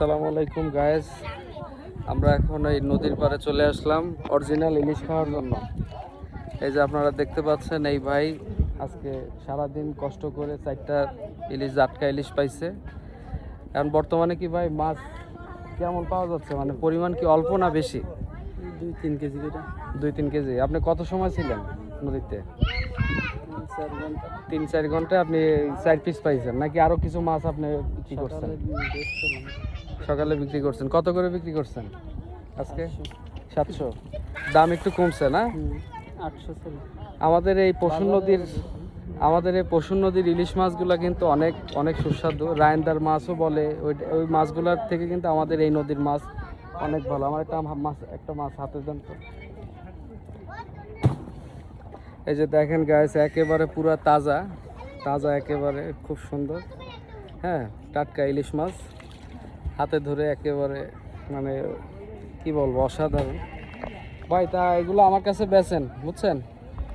আসসালামু আলাইকুম গায়েস আমরা এখন এই নদীর পাড়ে চলে আসলাম অরিজিনাল ইলিশ খাওয়ার জন্য। এই যে আপনারা দেখতে পাচ্ছেন এই ভাই আজকে সারাদিন কষ্ট করে চারটা ইলিশ জাটকা ইলিশ পাইছে। এখন বর্তমানে কি ভাই মাছ কেমন পাওয়া যাচ্ছে? মানে পরিমাণ কি অল্প না বেশি? দুই তিন কেজি দুই তিন কেজি। আপনি কত সময় ছিলেন নদীতে? তিন চার ঘন্টায় আপনি চার পিস পাইছেন নাকি আরও কিছু মাছ আপনি বিক্রি করছেন? সকালে বিক্রি করছেন। কত করে বিক্রি করছেন আজকে? সাতশো। দাম একটু কমছে না? আমাদের এই পশুর নদীর আমাদের এই পশুর নদীর ইলিশ মাছগুলো কিন্তু অনেক অনেক সুস্বাদু। রায়নদার মাছও বলে ওই ওই মাছগুলোর থেকে কিন্তু আমাদের এই নদীর মাছ অনেক ভালো। আমার একটা মাছ একটা মাছ হাতে দেন তো। এই যে দেখেন গাছ একেবারে পুরো তাজা তাজা একেবারে, খুব সুন্দর। হ্যাঁ টাটকা ইলিশ মাছ। হাতে ধরে একেবারে মানে কি বলব, অসাধারণ। ভাই, তা এগুলো আমার কাছে বেচেন, বুঝছেন?